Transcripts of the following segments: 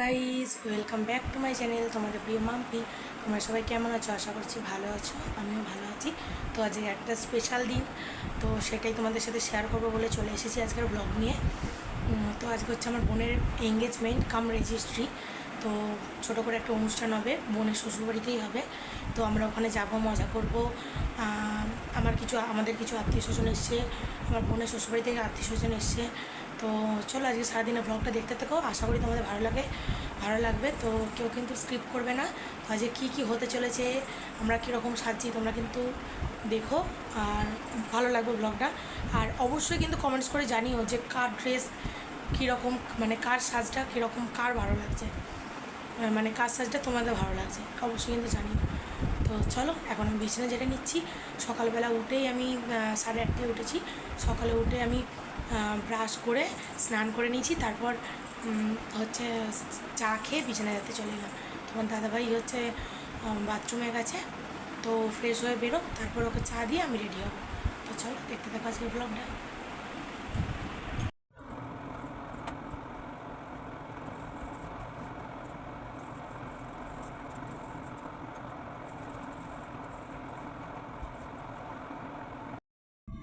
Guys welcome back to my channel তোমাদের প্রিয় মাম্পি। তোমরা সবাই কেমন আছো? আশা করছি ভালো আছো, আমিও ভালো আছি। তো আজকে একটা স্পেশাল দিন, তো সেটাই তোমাদের সাথে শেয়ার করব বলে চলে এসেছি আজকের ব্লগ নিয়ে। তো আজকে হচ্ছে আমার বোনের এঙ্গেজমেন্ট কাম রেজিস্ট্রি তো ছোটো করে একটা অনুষ্ঠান হবে, বোনের শ্বশুরবাড়িতেই হবে। তো আমরা ওখানে যাব, মজা করব। আমার কিছু, আমাদের কিছু আত্মীয় স্বজন এসছে, আমার বোনের শ্বশুরবাড়ি থেকে আত্মীয় স্বজন এসছে। তো চলো আজকে সারাদিনের ব্লগটা দেখতে থাকো। আশা করি তোমাদের ভালো লাগে, ভালো লাগবে। তো কেউ কিন্তু স্কিপ করবে না। তো আজকে কী কী হতে চলেছে, আমরা কীরকম সাজছি তোমরা কিন্তু দেখো। আর ভালো লাগবে ব্লগটা আর অবশ্যই কিন্তু কমেন্টস করে জানিও যে কার ড্রেস কীরকম মানে কার সাজটা কীরকম, কার ভালো লাগছে। মানে কার সাজটা তোমাদের ভালো লাগছে, অবশ্যই কিন্তু জানিও। তো চলো, এখন আমি বিছানা যেটা নিচ্ছি। সকালবেলা উঠেই আমি সাড়ে আটটায় উঠেছি। সকালে উঠে আমি ব্রাশ করে স্নান করে নিয়েছি। তারপর হচ্ছে চা খেয়ে বিছানায় যেতে চলে গেলাম তোমার দাদাভাই হচ্ছে বাথরুমে গেছে। তো ফ্রেশ হয়ে বেরো, তারপর ওকে চা দিয়ে আমি রেডি হব। তো চলো, দেখতে থাকো আজকের ব্লগটা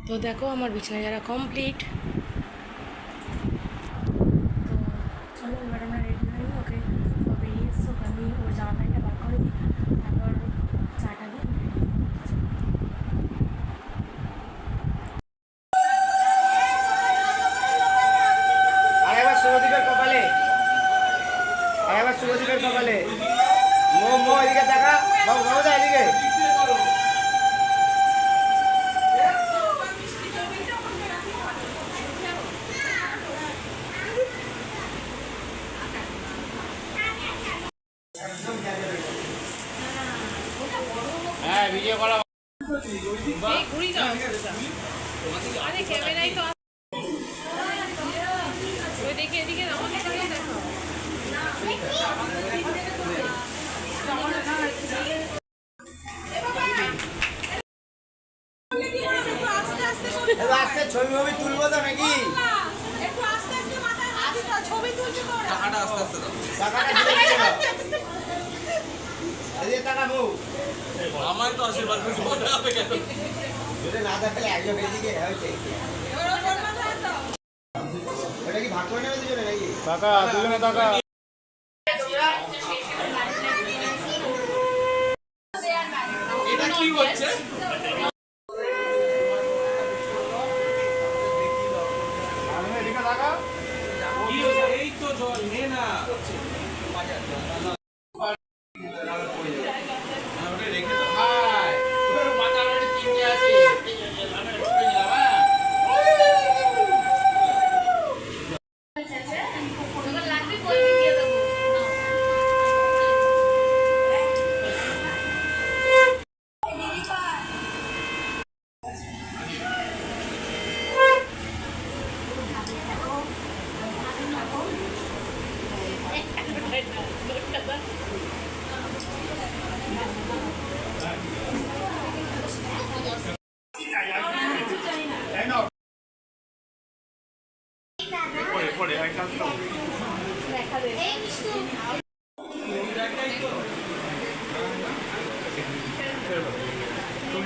তো দেখো, আমার বিছানা যারা কমপ্লিট তো চলো এবার আমরা রেডি হয়ে নিই ওকে ও বেরিয়ে এসছো ওকে আমি ওর জামা প্যান্টটা বার করে দিই তারপর চাটা দিয়ে আমি ready হব। আর একবার শুভদীপের কপালে। একবার শুভদীপের কপালে। মো মো, এদিকে দেখা। বাবু বাবু দা এদিকে। হ্যাঁ ভিডিও করা এবার ছবি ছবি তুলবো তো নাকি? টাকাটা দিয়ে দিও। এদিকে টাকা বউ। আমার তো আশীর্বাদ করতে হবে কেন? যদি না দেখালে একজন এদিকে হয়েছে। ওটা কি ভাগ করে নেবে দুজনে নাকি? টাকা দুজনে টাকা। হচ্ছে? এই তো জল নে না ওটা রেখে তো খাই মাথা আড়ালে তিনটে আছে আমি ঢুকে নিলাম হ্যাঁ পরে পরে এক কাজ করো।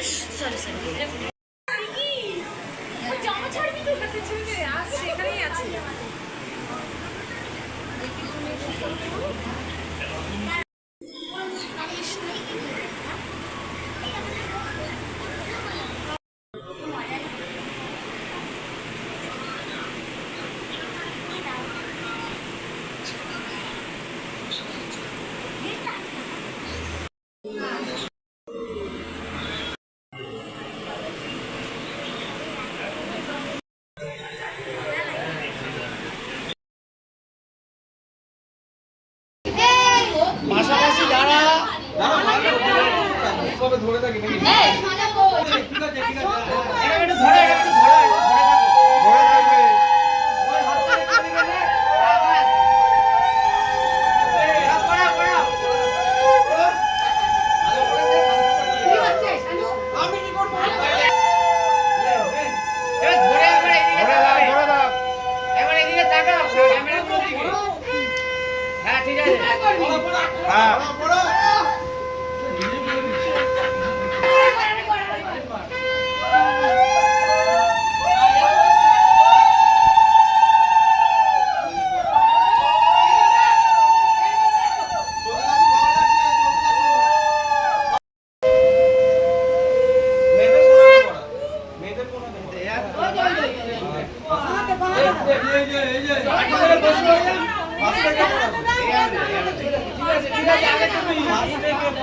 So I like. ধরে থাকি নাকি? ঠিক আছে হ্যাঁ ঠিক আছে। হ্যাঁ।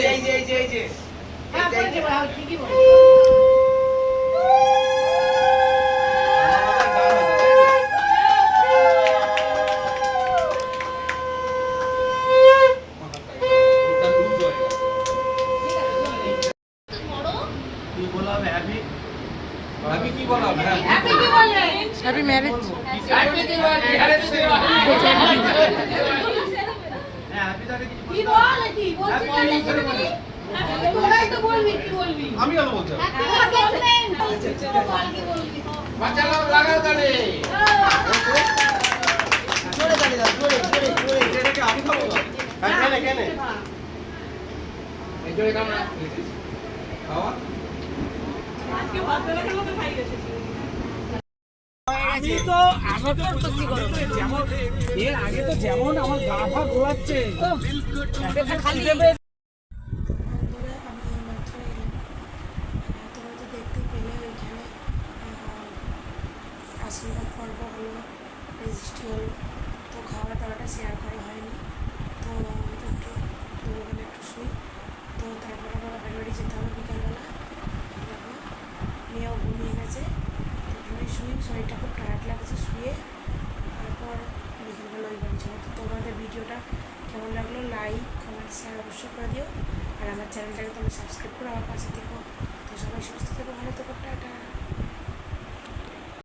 এই যে এই যে এই যে। আমি কেন বলছি। বল কি বলবি বাচ্চা লাগাও তাহলে জোরে তালি দাও জোরে জোরে জোরে এটাকে আমি খাব কেন কেন এই জোরে কাম না খাওয়া আমি তো যেমন এর আগে তো যেমন আমার গা ফা গোলাচ্ছে খালি বন্ধুরা আমি এইমাত্র এলাম আহ, তোমরা তো দেখতে পেলে ওইখানে আহ, আশীর্বাদ পর্ব হলো হলো তো খাওয়া দাওয়াটা শেয়ার করা হয়নি। তো তো একটু দুপুরবেলা একটু শুই। তো তারপর আবার বাপের বাড়ি যেতে হবে বিকালবেলা। মেয়েও ঘুমিয়ে গেছে। একটুখানি শুই। শরীরটা খুব টায়ার্ড লাগছে শুয়ে। তারপর বিকেলবেলা ওই বাড়ি যাব। তো তোমাদের ভিডিওটা কেমন লাগল? লাইক কমেন্ট শেয়ার অবশ্যই করে দিও। আর আমার চ্যানেলটাকে তোমরা সাবস্ক্রাইব করে আমার পাশে দেখো তো সবাই সুস্থ থেকো, ভালো থেকো, টাটা।